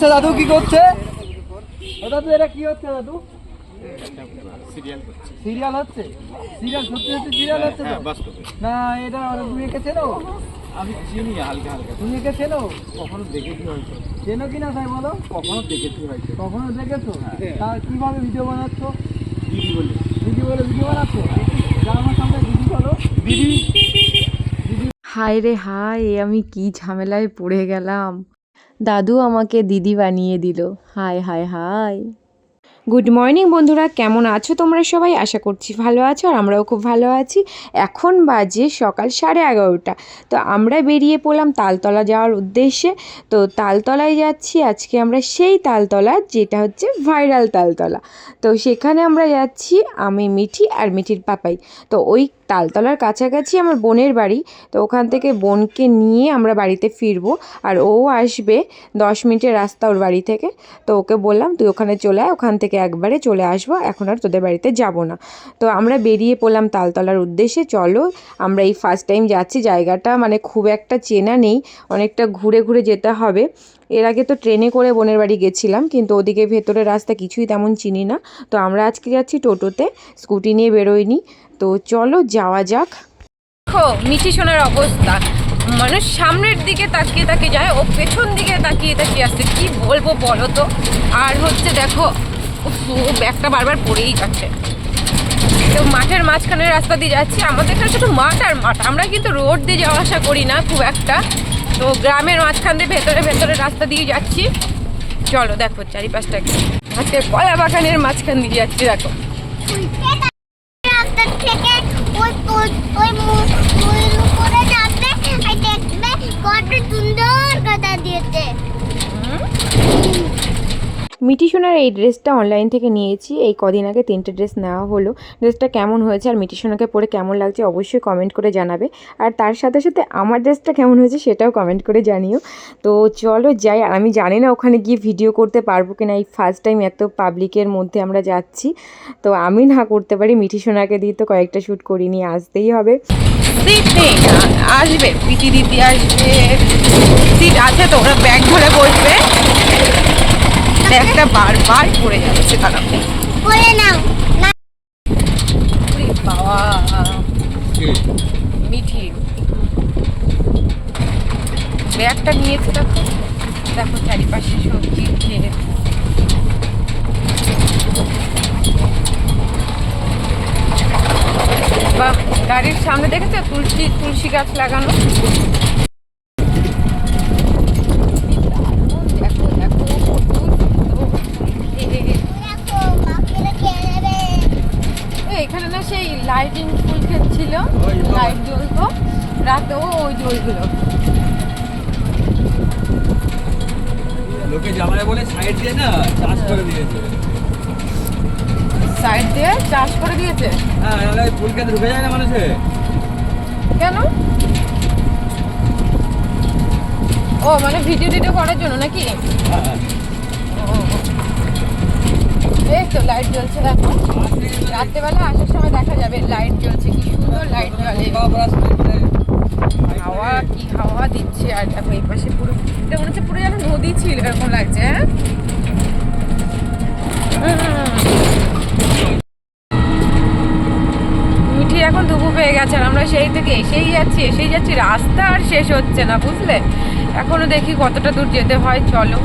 আচ্ছা দাদু কি করছে? দাদু এটা কি হচ্ছে দাদু? সিরিয়াল করছে। হচ্ছে? সিরিয়াল সত্যি সত্যি সিরিয়াল হচ্ছে হ্যাঁ না এটা তুমি একে চেনো? আমি চিনি হালকা হালকা। তুমি একে চেনো? কখনো দেখেছি হয়তো। চেনো কি না তাই বলো? কখনো দেখেছি হয়তো। কখনো দেখেছ? হ্যাঁ। তা কীভাবে ভিডিও বানাচ্ছ? দিদি বলে। দিদি বলে ভিডিও বানাচ্ছ? যা আমার সামনে দিদি বলো। দিদি হায় রে হায় আমি কি ঝামেলায় পড়ে গেলাম। দাদু আমাকে দিদি বানিয়ে দিল। হায় হায় হায় গুড মর্নিং বন্ধুরা, কেমন আছো তোমরা সবাই? আশা করছি ভালো আছো আর আমরাও খুব ভালো আছি। এখন বাজে সকাল সাড়ে এগারোটা। তো আমরা বেরিয়ে পড়লাম তালতলা যাওয়ার উদ্দেশ্যে। তো তালতলায় যাচ্ছি, আজকে আমরা সেই তালতলা যেটা হচ্ছে ভাইরাল তালতলা। তো সেখানে আমরা যাচ্ছি আমি মিঠি আর মিঠির পাপাই। তো ওই তালতলার কাছাকাছি আমার বোনের বাড়ি। তো ওখান থেকে বোনকে নিয়ে আমরা বাড়িতে ফিরবো। আর ও আসবে দশ মিনিটের রাস্তা ওর বাড়ি থেকে। তো ওকে বললাম, তুই ওখানে চলে আয়, ওখান থেকে একবারে চলে আসব। এখন আর তোদের বাড়িতে যাব না। তো আমরা বেরিয়ে পড়লাম তালতলার উদ্দেশ্যে। চলো, আমরা এই ফার্স্ট টাইম যাচ্ছি। জায়গাটা মানে খুব একটা চেনা নেই। অনেকটা ঘুরে ঘুরে যেতে হবে। এর আগে তো ট্রেনে করে বোনের বাড়ি গেছিলাম, কিন্তু ওদিকে ভেতরের রাস্তা কিছুই তেমন চিনি না। তো আমরা আজকে যাচ্ছি টোটোতে। স্কুটি নিয়ে বেরোইনি। তো চলো যাওয়া যাক। দেখো মিঠি অবস্থা। মানুষ সামনের দিকে তাকিয়ে তাকিয়ে যায়, ও পেছন দিকে তাকিয়ে তাকিয়ে আসছে। কি বলব বলো তো? আর হচ্ছে দেখো ও ব্যাগটা বারবার পড়েই যাচ্ছে। তো মাঠের মাঝখানের রাস্তা দিয়ে যাচ্ছি। আমাদের এখানে শুধু মাঠ আর মাঠ। আমরা কিন্তু রোড দিয়ে যাওয়া আসা করি না, খুব একটা। তো গ্রামের মাঝখান দিয়ে ভেতরে ভেতরে রাস্তা দিয়ে যাচ্ছি। চলো দেখো চারিপাশটা আজকে কলা বাগানের মাঝখান দিয়ে যাচ্ছি, দেখো রাস্তা থেকে ওই ওই ওই মু- মুইল করে যাবে আর দেখবে কত সুন্দর কথা দিয়েছে মিটি সোনার এই ড্রেসটা অনলাইন থেকে নিয়েছি। এই কদিন আগে তিনটে ড্রেস নেওয়া হলো। ড্রেসটা কেমন হয়েছে আর মিটি সোনাকে পরে কেমন লাগছে অবশ্যই কমেন্ট করে জানাবে। আর তার সাথে সাথে আমার ড্রেসটা কেমন হয়েছে সেটাও কমেন্ট করে জানিও। তো চলো যাই আর আমি জানি না ওখানে গিয়ে ভিডিও করতে পারব কি না এই ফার্স্ট টাইম এত পাবলিকের মধ্যে আমরা যাচ্ছি। তো আমি না করতে পারি মিঠি সোনাকে দিয়ে তো কয়েকটা শ্যুট করিনি, আসতেই হবে। আসবে, পিটি দিদি আসবে। আছে তো, ওরা ব্যাগ ধরে বসবে। ব্যাগটা বারবার পড়ে যাচ্ছে তারা বলে নাও। বাবা। মিঠি। ব্যাগটা নিয়েছে দেখো। দেখো চারিপাশে সবজি খেয়ে। বাহ গাড়ির সামনে দেখেছ? তুলসী তুলসী গাছ লাগানো দেখো দেখো কত সুন্দর ফুল। দেখো বাকিরা খেয়ে নেবে এই, এখানে না সেই লাইটিং ফুল ছিল লাইট জ্বলতো। রাতেও ওই জ্বলছিল। লোকে জামাই বলে সাইড দিয়ে না চাষ করে দিয়েছে? সাইড দিয়ে চাষ করে দিয়েছে? হ্যাঁ নাহলে ফুল খেতে ঢুকে যায় না মানুষে? কেন? ও মানে ভিডিও টিডিও করার জন্য নাকি? হ্যাঁ, ও। এই তো লাইট জ্বলছে দেখো। রাত্রেবেলা আসার সময় দেখা যাবে লাইট জ্বলছে, কি সুন্দর লাইট জ্বলে। হাওয়া, কি হাওয়া দিচ্ছে, আর দেখো এই পাশে পুরো এটা মনে হচ্ছে পুরো যেন নদী ছিল, এরকম লাগছে হ্যাঁ? মিঠি এখন দুপুর পেয়ে গেছে, আর আমরা সেই থেকে এসেই যাচ্ছি এসেই যাচ্ছি, রাস্তা আর শেষ হচ্ছে না, বুঝলে? এখনও দেখি কতটা দূর যেতে হয়, চলো,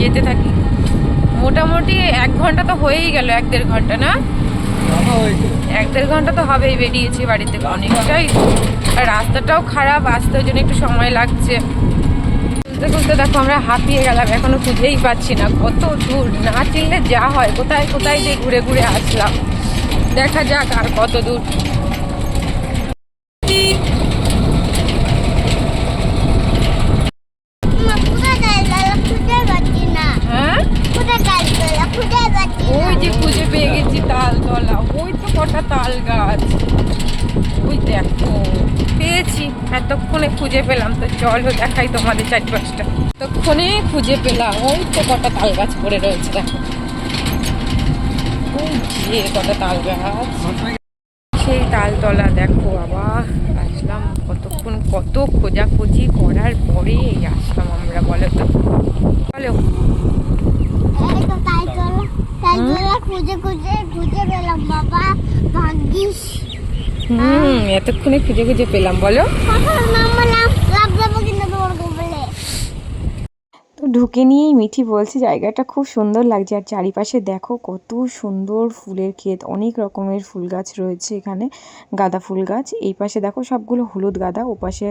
যেতে থাকি। মোটামুটি এক ঘণ্টা তো হয়েই গেল, এক দেড় ঘণ্টা, না? এক দেড় ঘণ্টা তো হবেই, বেরিয়েছি বাড়ি থেকে অনেকটাই। আর রাস্তাটাও খারাপ, আসতে ওই জন্য একটু সময় লাগছে। খুঁজতে খুঁজতে দেখো আমরা হাঁপিয়ে গেলাম, এখনও খুঁজেই পাচ্ছি না। কত দূর, না চিনলে যা হয়, কোথায় কোথায় যে ঘুরে ঘুরে আসলাম। দেখা যাক আর কত দূর মা কোথায় গেল খুঁজে পাচ্ছি না হ্যাঁ কোথায় গেল খুঁজে পাচ্ছি না ওই যে খুঁজে পেয়ে গেছি তাল তলা ওই তো কটা তাল গাছ ওই দেখো পেয়েছি এতক্ষণে খুঁজে পেলাম তো চলো দেখাই তোমাদের চারপাশটা। এতক্ষণে খুঁজে পেলাম ওই তো কটা তাল গাছ পড়ে রয়েছে দেখো। ওই যে কটা তাল গাছ। সেই তালতলা দেখো আবার আসলাম কতক্ষণ কত খোঁজাখুঁজি করার পরে আসলাম আমরা বলো তো। বলো। খুঁজে খুঁজে খুঁজে পেলাম বাবা ভাগ্যিস। হুম এতক্ষণে খুঁজে খুঁজে পেলাম বলো কখন নামলাম লাভ যাব কিন্তু তোমার গোবলে তো ঢুকে নিয়েই মিঠি বলছে, জায়গাটা খুব সুন্দর লাগছে আর চারিপাশে দেখো কত সুন্দর ফুলের ক্ষেত, অনেক রকমের ফুল গাছ রয়েছে এখানে, গাঁদা ফুল গাছ, এই পাশে দেখো সবগুলো হলুদ গাঁদা, ও পাশে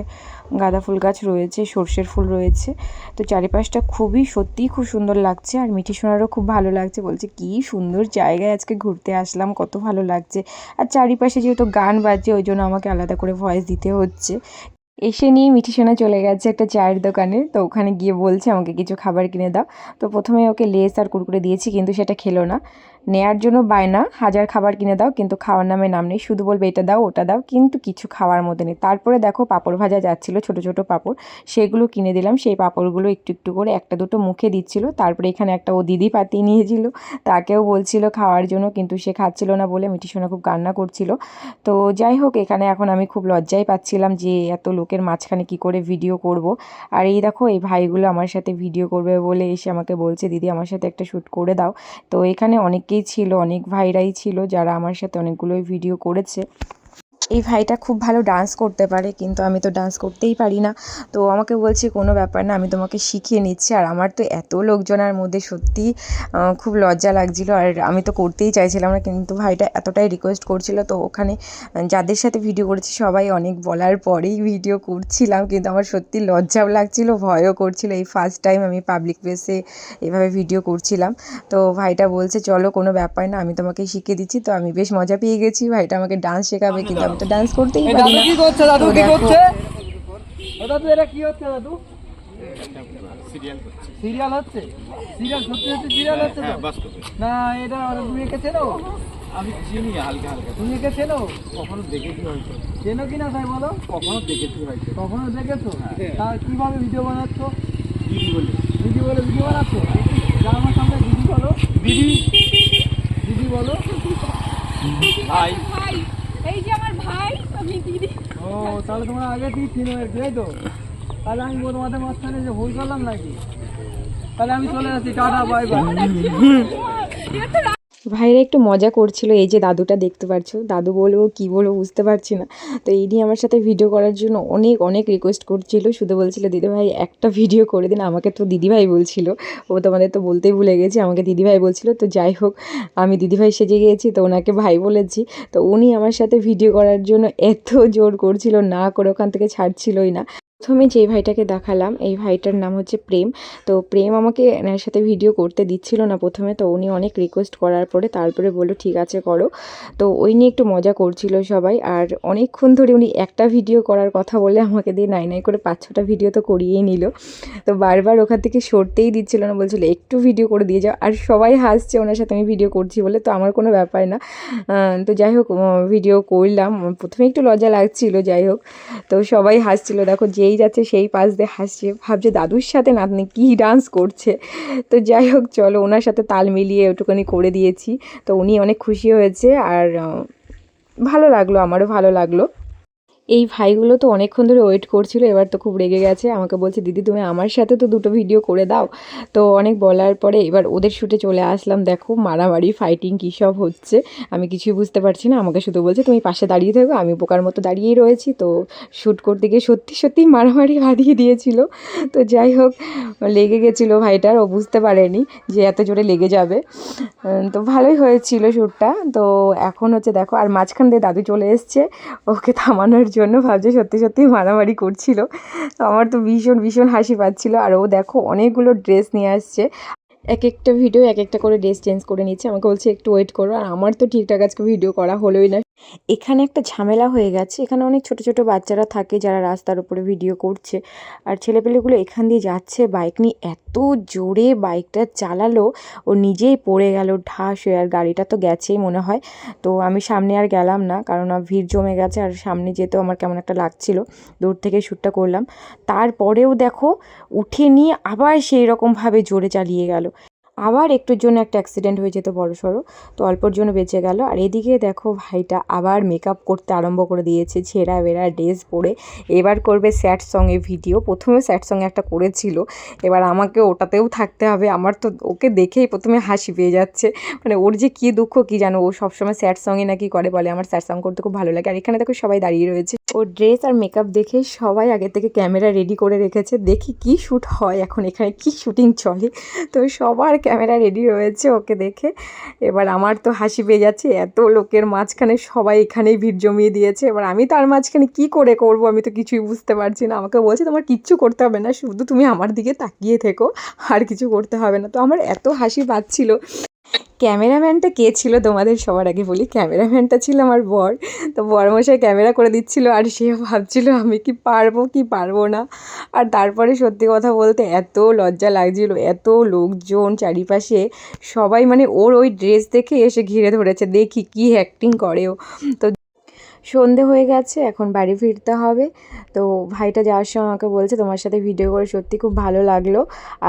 গাঁদা ফুল গাছ রয়েছে, সর্ষের ফুল রয়েছে, তো চারিপাশটা খুবই সত্যিই খুব সুন্দর লাগছে আর মিঠি সোনারও খুব ভালো লাগছে, বলছে কি সুন্দর জায়গায় আজকে ঘুরতে আসলাম, কত ভালো লাগছে, আর চারিপাশে যেহেতু গান বাজছে, ওই জন্য আমাকে আলাদা করে ভয়েস দিতে হচ্ছে এসে নিয়ে মিঠি সোনা চলে গেছে একটা চায়ের দোকানে। তো ওখানে গিয়ে বলছে, আমাকে কিছু খাবার কিনে দাও। তো প্রথমে ওকে লেস আর কুরকুরে দিয়েছি, কিন্তু সেটা খেলো না। নেয়ার জন্য বায়না, হাজার খাবার কিনে দাও, কিন্তু খাওয়ার নামে নাম নেই। শুধু বলবে, এটা দাও, ওটা দাও। কিন্তু কিছু খাওয়ার মধ্যে নেই। তারপরে দেখো পাঁপড় ভাজা যাচ্ছিল, ছোট ছোট পাঁপড়। সেগুলো কিনে দিলাম, সেই পাঁপড়গুলো একটু একটু করে একটা দুটো মুখে দিচ্ছিল। তারপরে এখানে একটা ও দিদি পাতি নিয়েছিল। তাকেও বলছিল খাওয়ার জন্য, কিন্তু সে খাচ্ছিল না বলে মিঠি সোনা খুব কান্না করছিল। তো যাই হোক, এখানে এখন আমি খুব লজ্জাই পাচ্ছিলাম যে এত লোকের মাঝখানে কি করে ভিডিও করব। আর এই দেখো, এই ভাইগুলো আমার সাথে ভিডিও করবে বলে এসে আমাকে বলছে, দিদি, আমার সাথে একটা শ্যুট করে দাও। তো এখানে অনেকেই ছিল, অনেক ভাইরাই ছিল যারা আমার সাথে অনেকগুলোই ভিডিও করেছে। এই ভাইটা খুব ভালো ডান্স করতে পারে, কিন্তু আমি তো ডান্স করতেই পারি না। তো আমাকে বলছে, কোনো ব্যাপার না, আমি তোমাকে শিখিয়ে নিচ্ছি। আর আমার তো এত লোকজনের মধ্যে সত্যি খুব লজ্জা লাগছিল। আর আমি তো করতেই চাইছিলাম না, কিন্তু ভাইটা এতটাই রিকোয়েস্ট করছিল। তো ওখানে যাদের সাথে ভিডিও করেছি, সবাই অনেক বলার পরেই ভিডিও করছিলাম, কিন্তু আমার সত্যি লজ্জাও লাগছিল, ভয়ও করছিল। এই ফার্স্ট টাইম আমি পাবলিক প্লেসে এভাবে ভিডিও করছিলাম। তো ভাইটা বলছে, চলো, কোনো ব্যাপার না, আমি তোমাকে শিখিয়ে দিচ্ছি। তো আমি বেশ মজা পেয়ে গেছি। ভাইটা আমাকে ডান্স শেখাবে, কিন্তু আমি তো ডান্স করতেই পারি দাদু না। কি করছে? দাদু কি করছে? দাদু এটা কি হচ্ছে দাদু? সিরিয়াল সিরিয়াল হচ্ছে? সিরিয়াল সত্যি সত্যি সিরিয়াল হচ্ছে হ্যাঁ না এটা তুমি একে চেনো আমি চিনি হালকা হালকা। তুমি একে চেনো কখনো দেখেছি হয়তো। চেনো কিনা তাই বলো? কখনো দেখেছি হয়তো। কখনো দেখেছ? তা কীভাবে ভিডিও বানাচ্ছ? দিদি বলে। ভিডিও বলে ভিডিও বানাচ্ছ? যা আমার সামনে দিদি বলো। দিদি। দিদি বলো। ভাই। এই যে আমার ভাই আমি দিদি। ও তাহলে তোমরা আগে দিই আর তাই তো। তাহলে আমি তোমাদের মাঝখানে যে ভুল করলাম নাকি? তাহলে আমি চলে যাচ্ছি টাটা বাই বাই ভাইরা একটু মজা করছিল, এই যে দাদুটা দেখতে পাচ্ছ দাদু বলব কি বলব, বুঝতে পারছি না। তো এই নিয়ে আমার সাথে ভিডিও করার জন্য অনেক অনেক রিকোয়েস্ট করছিল। শুধু বলছিল, দিদি ভাই, একটা ভিডিও করে দিন। আমাকে তো দিদিভাই বলছিল। ও তোমাদের তো বলতেই ভুলে গেছি, আমাকে দিদিভাই বলছিল। তো যাই হোক, আমি দিদিভাই সেজে গিয়েছি, তো ওনাকে ভাই বলেছি। তো উনি আমার সাথে ভিডিও করার জন্য এত জোর করছিল, না করে ওখান থেকে ছাড়ছিলই না। প্রথমে যে ভাইটাকে দেখালাম, এই ভাইটার নাম হচ্ছে প্রেম। তো প্রেম আমাকে এনার সাথে ভিডিও করতে দিচ্ছিল না প্রথমে, তো উনি অনেক রিকোয়েস্ট করার পরে তারপরে বলল, ঠিক আছে, করো। তো ওই নিয়ে একটু মজা করছিল সবাই। আর অনেকক্ষণ ধরে উনি একটা ভিডিও করার কথা বলে আমাকে দিয়ে নাই নাই করে পাঁচ ছটা ভিডিও তো করিয়েই নিল। তো বারবার ওখান থেকে সরতেই দিচ্ছিল না, বলছিল, একটু ভিডিও করে দিয়ে যাও। আর সবাই হাসছে, ওনার সাথে আমি ভিডিও করছি বলে তো আমার কোনো ব্যাপার না। তো যাই হোক ভিডিও করলাম। প্রথমে একটু লজ্জা লাগছিল, যাই হোক। তো সবাই হাসছিল, দেখো, যেই যাচ্ছে, সেই পাশ দিয়ে হাসছে, ভাবছে দাদুর সাথে নাতনি কী ডান্স করছে। তো যাই হোক, চলো ওনার সাথে তাল মিলিয়ে ওটুখানি করে দিয়েছি। তো উনি অনেক খুশি হয়েছে আর ভালো লাগল, আমারও ভালো লাগল। এই ভাইগুলো তো অনেকক্ষণ ধরে ওয়েট করছিল, এবার তো খুব রেগে গেছে। আমাকে বলছে, দিদি, তুমি আমার সাথে তো দুটো ভিডিও করে দাও। তো অনেক বলার পরে এবার ওদের শুটে চলে আসলাম। দেখো, মারামারি ফাইটিং কী সব হচ্ছে। আমি কিছুই বুঝতে পারছি না। আমাকে শুধু বলছে, তুমি পাশে দাঁড়িয়ে থাকো, আমি পোকার মতো দাঁড়িয়েই রয়েছি। তো শ্যুট করতে গিয়ে সত্যি সত্যি মারামারি বাঁধিয়ে দিয়েছিল। তো যাই হোক, লেগে গেছিল ভাইটার ও বুঝতে পারেনি যে এত জোরে লেগে যাবে। তো ভালোই হয়েছিল শ্যুটটা তো এখন হচ্ছে, দেখো, আর মাঝখান দিয়ে দাদু চলে এসছে। ওকে থামানোর জন্য ভাবছে সত্যি সত্যি মারামারি করছিল। তো আমার তো ভীষণ ভীষণ হাসি পাচ্ছিল। আর ও দেখো অনেকগুলো ড্রেস নিয়ে আসছে। এক একটা ভিডিও এক একটা করে ড্রেস চেঞ্জ করে নিচ্ছে। আমাকে বলছে, একটু ওয়েট করো। আর আমার তো ঠিকঠাক আজকে ভিডিও করা হলোই না। এখানে একটা ঝামেলা হয়ে গেছে। এখানে অনেক ছোট ছোট বাচ্চারা থাকে যারা রাস্তার উপরে ভিডিও করছে। আর ছেলেপেলেগুলো এখান দিয়ে যাচ্ছে। বাইক নিয়ে এত জোরে বাইকটা চালালো, ও নিজেই পড়ে গেল, ঢাস হয়ে। আর গাড়িটা তো গেছেই মনে হয়। তো আমি সামনে আর গেলাম না, কারণ ভিড় জমে গেছে। আর সামনে যেতেও আমার কেমন একটা লাগছিল। দূর থেকে শ্যুটটা করলাম। তারপরেও দেখো, উঠে নিয়ে আবার সেই রকমভাবে জোরে চালিয়ে গেল। আবার একটুর জন্য একটা অ্যাক্সিডেন্ট হয়ে যেত বড় সড়ো। তো অল্পর জন্য বেঁচে গেল। আর এদিকে দেখো ভাইটা আবার মেকআপ করতে আরম্ভ করে দিয়েছে। ছেঁড়া বেড়া ড্রেস পরে। এবার করবে স্যাড সঙ্গে ভিডিও প্রথমে স্যাড সঙ্গে একটা করেছিল। এবার আমাকে ওটাতেও থাকতে হবে। আমার তো ওকে দেখেই প্রথমে হাসি পেয়ে যাচ্ছে। মানে ওর যে কী দুঃখ, কী জানো? ও সবসময় স্যাড সঙ্গে নাকি করে, বলে আমার স্যাড সং করতে খুব ভালো লাগে। আর এখানে দেখো সবাই দাঁড়িয়ে রয়েছে। ওর ড্রেস আর মেকআপ দেখে সবাই আগে থেকে ক্যামেরা রেডি করে রেখেছে। দেখি কি শ্যুট হয় এখন। এখানে কি শ্যুটিং চলে? তো সবার ক্যামেরা রেডি রয়েছে, ওকে দেখে। এবার আমার তো হাসি পেয়ে যাচ্ছে, এত লোকের মাঝখানে সবাই এখানেই ভিড় জমিয়ে দিয়েছে। এবার আমি তার মাঝখানে কি করে করব আমি তো কিছুই বুঝতে পারছি না। আমাকে বলছে, তোমার কিচ্ছু করতে হবে না, শুধু তুমি আমার দিকে তাকিয়ে থেকো, আর কিছু করতে হবে না। তো আমার এত হাসি পাচ্ছিল। ক্যামেরাম্যানটা কে ছিল? তোমাদের সবার আগে বলি, ক্যামেরাম্যানটা ছিল আমার বর। তো বরমশাই ক্যামেরা করে দিচ্ছিল আর সে ভাবছিল, আমি কি পারব কি পারব না? আর তারপরে সত্যি কথা বলতে এত লজ্জা লাগছিল, এত লোকজন চারিপাশে, সবাই মানে ওর ওই ড্রেস দেখে এসে ঘিরে ধরেছে, দেখি কি অ্যাক্টিং করে ও তো সন্ধে হয়ে গেছে, এখন বাড়ি ফিরতে হবে। তো ভাইটা যাওয়ার সময় আমাকে বলছে, তোমার সাথে ভিডিও করে সত্যি খুব ভালো লাগল।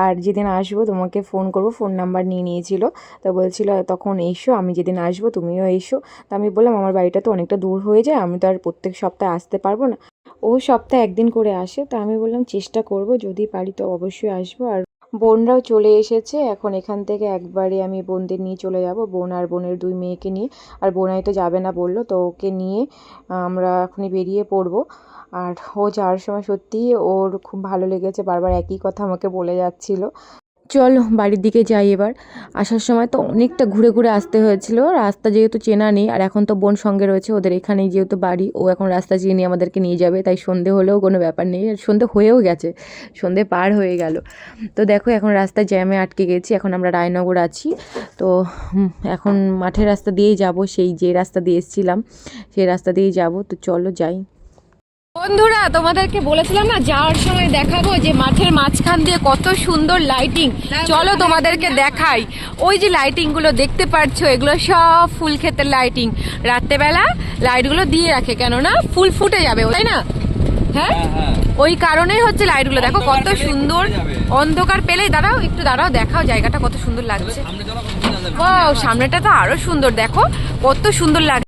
আর যেদিন আসব তোমাকে ফোন করব ফোন নাম্বার নিয়ে নিয়েছিল। তো বলছিল, তখন এসো, আমি যেদিন আসব তুমিও এসো। তো আমি বললাম, আমার বাড়িটা তো অনেকটা দূর হয়ে যায়, আমি তো আর প্রত্যেক সপ্তাহে আসতে পারব না। ও সপ্তাহে একদিন করে আসে। তো আমি বললাম, চেষ্টা করব, যদি পারি তো অবশ্যই আসব। আর বোনরাও চলে এসেছে। এখন এখান থেকে একবারে আমি বোনদের নিয়ে চলে যাব, বোন আর বোনের দুই মেয়েকে নিয়ে। আর বোনাই তো যাবে না বলল, তো ওকে নিয়ে আমরা এখনই বেরিয়ে পড়ব। আর ও যাওয়ার সময় সত্যিই ওর খুব ভালো লেগেছে, বারবার একই কথা আমাকে বলে যাচ্ছিল। চলো বাড়ির দিকে যাই এবার। আসার সময় তো অনেকটা ঘুরে ঘুরে আসতে হয়েছিল। রাস্তা যেহেতু চেনা নেই, আর এখন তো বোন সঙ্গে রয়েছে, ওদের এখানেই যেহেতু বাড়ি, ও এখন রাস্তা চিনি আমাদেরকে নিয়ে যাবে, তাই সন্ধে হলেও কোনো ব্যাপার নেই। আর সন্ধে হয়েও গেছে, সন্ধে পার হয়ে গেল। তো দেখো, এখন রাস্তায় জ্যামে আটকে গেছি, এখন আমরা রায়নগর আছি। তো এখন মাঠের রাস্তা দিয়েই যাব, সেই যে রাস্তা দিয়ে এসেছিলাম, সেই রাস্তা দিয়েই যাব। তো চলো যাই। বন্ধুরা তোমাদেরকে বলেছিলাম না যাওয়ার সময় দেখাবো যে মাঠের মাঝখান দিয়ে কত সুন্দর লাইটিং চলো তোমাদেরকে দেখাই। ওই যে লাইটিংগুলো দেখতে পাচ্ছ এগুলো সব ফুল ক্ষেতের লাইটিং রাত্রেবেলা লাইটগুলো দিয়ে রাখে কেননা ফুল ফুটে যাবে তাই না? হ্যাঁ? হ্যাঁ হ্যাঁ। ওই কারণেই হচ্ছে লাইটগুলো দেখো কত সুন্দর অন্ধকার পেলেই দাঁড়াও একটু দাঁড়াও দেখাও জায়গাটা কত সুন্দর লাগছে। ওয়াও সামনেটা তো আরও সুন্দর দেখো কত সুন্দর লাগছে